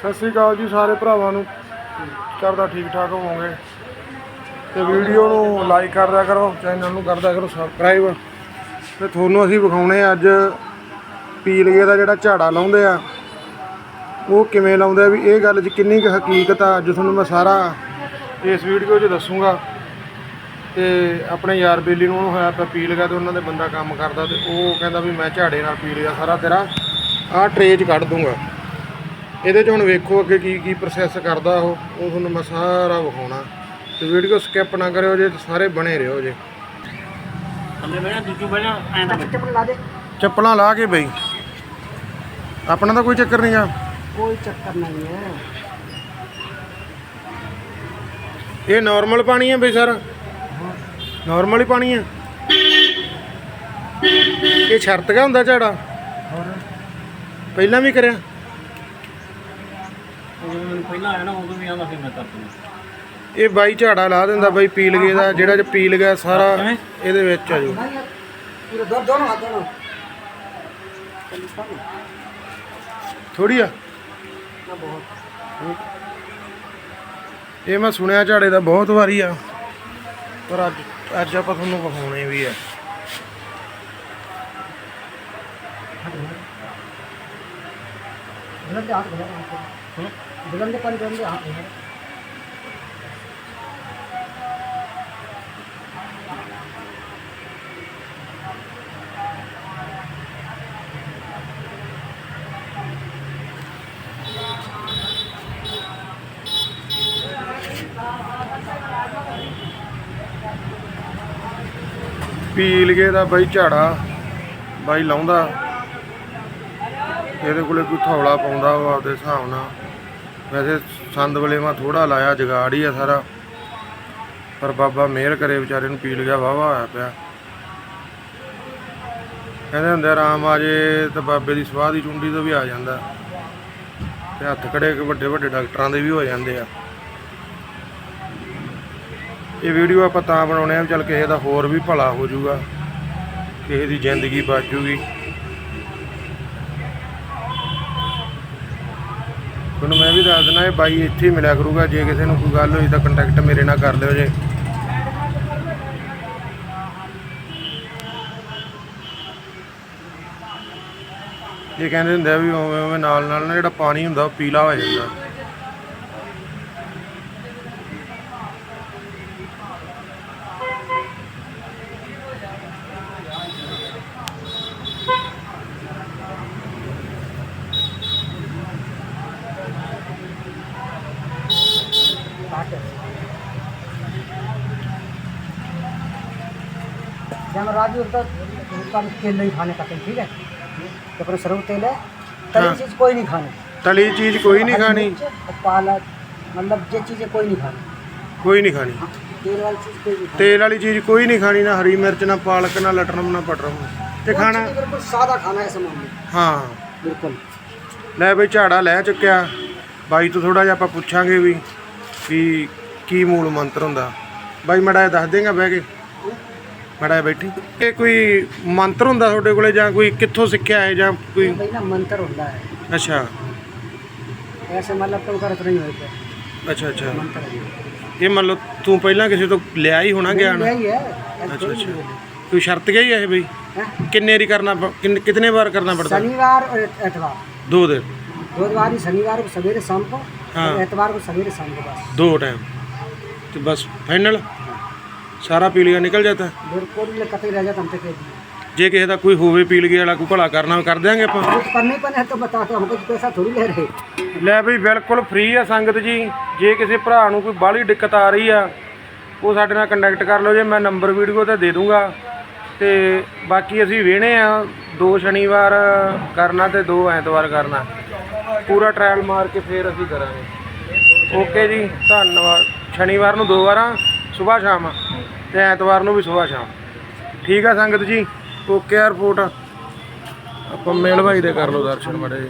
ਸਤਿ ਸ੍ਰੀ ਅਕਾਲ ਜੀ ਸਾਰੇ ਭਰਾਵਾਂ ਨੂੰ। ਕਰਦਾ ਠੀਕ ਠਾਕ ਹੋਵੋਗੇ। ਤੇ ਵੀਡੀਓ ਨੂੰ ਲਾਈਕ ਕਰਦਾ ਕਰੋ ਚੈਨਲ ਨੂੰ ਕਰਦਾ ਕਰੋ ਸਬਸਕ੍ਰਾਈਬ ਤੇ ਤੁਹਾਨੂੰ ਅਸੀਂ ਵਿਖਾਉਣੇ ਆ ਅੱਜ ਪੀਲਗੇ ਦਾ ਜਿਹੜਾ ਝਾੜਾ ਲਾਉਂਦੇ ਆ। ਉਹ ਕਿਵੇਂ ਲਾਉਂਦੇ ਆ ਵੀ ਇਹ ਗੱਲ 'ਚ ਕਿੰਨੀ ਕੁ ਹਕੀਕਤ ਆ, ਅੱਜ ਤੁਹਾਨੂੰ ਮੈਂ ਸਾਰਾ ਇਸ ਵੀਡੀਓ 'ਚ ਦੱਸੂਗਾ। ਤੇ ਆਪਣੇ ਯਾਰ ਬੇਲੀ ਨੂੰ ਉਹਨੂੰ ਹੋਇਆ ਪਿਆ ਪੀ ਲਗਾ ਤੇ ਉਹਨਾਂ ਦੇ ਬੰਦਾ ਕੰਮ ਕਰਦਾ ਤੇ ਉਹ ਕਹਿੰਦਾ ਵੀ ਮੈਂ ਝਾੜੇ ਨਾਲ ਪੀ ਲਿਆ ਸਾਰਾ ਤੇਰਾ। ਆਹ ਟਰੇ 'ਚ ਕੱਢ ਦੂੰਗਾ। ਇਹਦੇ 'ਚ ਹੁਣ ਵੇਖੋ ਅੱਗੇ ਕੀ ਕੀ ਪ੍ਰੋਸੈਸ ਕਰਦਾ ਉਹ ਉਹ ਤੁਹਾਨੂੰ ਮੈਂ ਸਾਰਾ ਵਿਖਾਉਣਾ। ਤੇ ਵੀਡੀਓ ਸਕਿਪ ਨਾ ਕਰਿਓ ਜੇ ਸਾਰੇ ਬਣੇ ਰਹੋ ਜੇ। ਥੱਲੇ ਬਹਿਣਾ ਦੂਜੂ ਬਹਿਣਾ ਐਂ ਲਾ ਦੇ। ਚੱਪਲਾਂ ਲਾ ਕੇ ਬਈ। ਆਪਣਾ ਤਾਂ ਕੋਈ ਚੱਕਰ ਨਹੀਂ ਆ ਕੋਈ ਚੱਕਰ ਨਹੀਂ ਹੈ। ਇਹ ਨਾਰਮਲ ਪਾਣੀ ਹੈ ਬਈ ਸਰ। ਨਾਰਮਲ ਹੀ ਪਾਣੀ ਹੈ। ਇਹ ਸ਼ਰਤ ਕਾ ਹੁੰਦਾ ਝਾੜਾ? ਪਹਿਲਾਂ ਵੀ ਕਰਿਆ? ਇਹ ਬਾਈ ਝਾੜਾ ਲਾ ਦਿੰਦਾ ਬਾਈ ਪੀਲਗੇ ਦਾ ਜਿਹੜਾ ਜ ਪੀਲ ਗਿਆ ਸਾਰਾ ਇਹਦੇ ਵਿੱਚ ਆ ਜੋ। ਥੋੜੀ ਆ ਇਹ ਮੈਂ ਸੁਣਿਆ ਝਾੜੇ ਦਾ ਬਹੁਤ ਵਾਰੀ ਆ ਪਰ ਅੱਜ ਅੱਜ ਆਪਾਂ ਤੁਹਾਨੂੰ ਵਿਖਾਉਣੇ ਵੀ ਆ। belum dia aku belum aku belum dia belum dia aku ਪੀਲਗੇ ਦਾ ਬਾਈ ਝਾੜਾ ਬਾਈ ਲਾਉਂਦਾ ਇਹਦੇ ਕੋਲੇ ਕੋਈ ਥੌਲਾ ਪਾਉਂਦਾ ਵਾ ਆਪਦੇ ਹਿਸਾਬ ਨਾਲ। ਵੈਸੇ ਸੰਦ ਵੇਲੇ ਮੈਂ ਥੋੜਾ ਲਾਇਆ, ਜਗਾੜ ਹੀ ਆ ਸਾਰਾ। ਪਰ ਬਾਬਾ ਮਿਹਰ ਕਰੇ, ਵਿਚਾਰੇ ਨੂੰ ਪੀਲ ਗਿਆ ਵਾਵਾ ਹੋਇਆ ਪਿਆ। ਕਹਿੰਦੇ ਹੁੰਦੇ ਆਰਾਮ ਆ ਜੇ ਤਾਂ ਬਾਬੇ ਦੀ ਸਵਾਹ ਦੀ ਚੁੰਡੀ ਤੋਂ ਵੀ ਆ ਜਾਂਦਾ। ਤੇ ਹੱਥ ਖੜੇ ਕਿ ਵੱਡੇ ਵੱਡੇ ਡਾਕਟਰਾਂ ਦੇ ਵੀ ਹੋ ਜਾਂਦੇ ਆ। ਇਹ ਵੀਡੀਓ ਆਪਾਂ ਤਾਂ ਬਣਾਉਣੇ ਆ, ਵੀ ਚੱਲ ਕਿਸੇ ਦਾ ਹੋਰ ਵੀ ਭਲਾ ਹੋ ਜਾਊਗਾ। ਕਿਸੇ ਦੀ ਜ਼ਿੰਦਗੀ ਬਚ ਜੂਗੀ ਤੁਹਾਨੂੰ ਮੈਂ ਵੀ ਦੱਸ ਦਿੰਦਾ ਇਹ ਬਾਈ ਇੱਥੇ ਹੀ ਮਿਲਿਆ ਕਰੂਗਾ, ਜੇ ਕਿਸੇ ਨੂੰ ਕੋਈ ਗੱਲ ਹੋਈ ਤਾਂ ਕੰਟੈਕਟ ਮੇਰੇ ਨਾਲ ਕਰ ਲਿਓ ਜੇ। ਇਹ ਕਹਿੰਦੇ ਹੁੰਦੇ ਆ ਵੀ ਉਵੇਂ ਉਵੇਂ ਨਾਲ ਨਾਲ ਨਾ ਜਿਹੜਾ ਪਾਣੀ ਹੁੰਦਾ ਉਹ ਪੀਲਾ ਹੋ ਜਾਂਦਾ। जब राजू तो उसका तेल नहीं खाने का तेल ठीक है तो अपना सरव तेल है तली हाँ। चीज कोई नहीं खानी ਤਲੀ ਚੀਜ਼ ਕੋਈ ਨਹੀਂ हरी ਖਾਣੀ मिर्च और पालक मतलब ये चीजें कोई नहीं खानी ਕੋਈ ਨਹੀਂ ਖਾਣੀ तेल वाली चीज कोई नहीं खानी ਤੇਲ ਵਾਲੀ ਚੀਜ਼ ਕੋਈ ਨਹੀਂ ਖਾਣੀ ਨਾ ਹਰੀ ਮਿਰਚ ਨਾ ਪਾਲਕ ਨਾ ਲਟਰਮ ਨਾ ਪਟਰਮ ਤੇ वो ਖਾਣਾ चीज़ें बिल्कुल सादा खाना है सामान में ਹਾਂ बिल्कुल ਲੈ ਬਈ ਝਾੜਾ ਲੈ ਚੁੱਕਿਆ ਬਾਈ ਤੋਂ ਥੋੜਾ ਜਿਹਾ ਆਪਾਂ ਪੁੱਛਾਂਗੇ ਵੀ ਵੀ ਕੀ ਮੂਲ ਮੰਤਰ ਹੁੰਦਾ ਬਾਈ ਮੜਾ ਦੱਸ ਦੇਗਾ ਬਹਿ ਕੇ ਮੜਾ ਬੈਠੀ ਇਹ ਕੋਈ ਮੰਤਰ ਹੁੰਦਾ ਤੁਹਾਡੇ ਕੋਲੇ ਜਾਂ ਕੋਈ ਕਿੱਥੋਂ ਸਿੱਖਿਆ ਹੈ ਜਾਂ ਕੋਈ भाई ना मंत्र होता है ਅੱਛਾ ऐसे मतलब तो करत नहीं होते ਅੱਛਾ ਅੱਛਾ मंत्र है ਇਹ ਮੰਨ ਲਓ ਤੂੰ ਪਹਿਲਾਂ ਕਿਸੇ ਤੋਂ ਲਿਆ ਹੀ ਹੋਣਾ ਗਿਆਨ यही है ऐसे अच्छा, कोई अच्छा। नहीं है। ਕੋਈ ਸ਼ਰਤ ਗਈ ਹੈ ਇਹ ਬਈ हैं? ਕਿੰਨੇ ਵਾਰੀ ਕਰਨਾ ਪ- ਕਿੰਨ- ਕਿਤਨੇ ਵਾਰ ਕਰਨਾ ਪੜਦਾ शनिवार और एतवार ਦੋ ਦਿਨ दो बार ही शनिवार को सवेरे शाम को हाँ। और एतवार को सवेरे शाम को बस ਦੋ ਟਾਈਮ ਤੇ ਬਸ ਫਾਈਨਲ ਸਾਰਾ ਪੀਲੀਆ ਨਿਕਲ ਜਾਂਦਾ बिल्कुल कतई रह जाता हम तो कह दिए ਜੇ ਕਿਸੇ ਦਾ ਕੋਈ ਹੋਵੇ ਪੀਲੀਏ वाला ਕੋਈ ਭਲਾ ਕਰਨਾ ਕਰ ਦਿਆਂਗੇ ਆਪਾਂ कुछ करने ही पड़े तो बता दो हमको तो पैसा थोड़ी ले रहे ਲੈ ਬਈ ਬਿਲਕੁਲ ਫ੍ਰੀ ਆ ਸੰਗਤ ਜੀ ਜੇ ਕਿਸੇ ਭਰਾ ਨੂੰ ਕੋਈ ਬਾਹਲੀ ਦਿੱਕਤ ਆ ਰਹੀ ਆ ਉਹ ਸਾਡੇ ਨਾਲ ਕੰਟੈਕਟ ਕਰ ਲਓ ਜੇ ਮੈਂ ਨੰਬਰ ਵੀਡੀਓ ਤੇ ਦੇ ਦੂੰਗਾ ਤੇ ਬਾਕੀ ਅਸੀਂ ਵੇਣੇ ਆ ਦੋ ਸ਼ਨੀਵਾਰ ਕਰਨਾ ਤੇ ਦੋ ਐਤਵਾਰ ਕਰਨਾ ਪੂਰਾ ਟ੍ਰਾਇਲ ਮਾਰ ਕੇ ਫੇਰ ਅਸੀਂ ਕਰਾਂਗੇ ਓਕੇ ਜੀ ਧੰਨਵਾਦ ਸ਼ਨੀਵਾਰ ਨੂੰ ਦੋ ਵਾਰਾਂ ਸਵੇਰ ਸ਼ਾਮ ਤੇ ਐਤਵਾਰ ਨੂੰ ਵੀ ਸੁਬਾਹ ਸ਼ਾਮ। ਠੀਕ ਆ ਸੰਗਤ ਜੀ? ਓਕੇ ਏਅਰਪੋਰਟ ਆਪਾਂ ਮੇਲ ਭਾਈ ਦੇ ਕਰ ਲਓ ਦਰਸ਼ਨ ਮਾੜੇ ਜੀ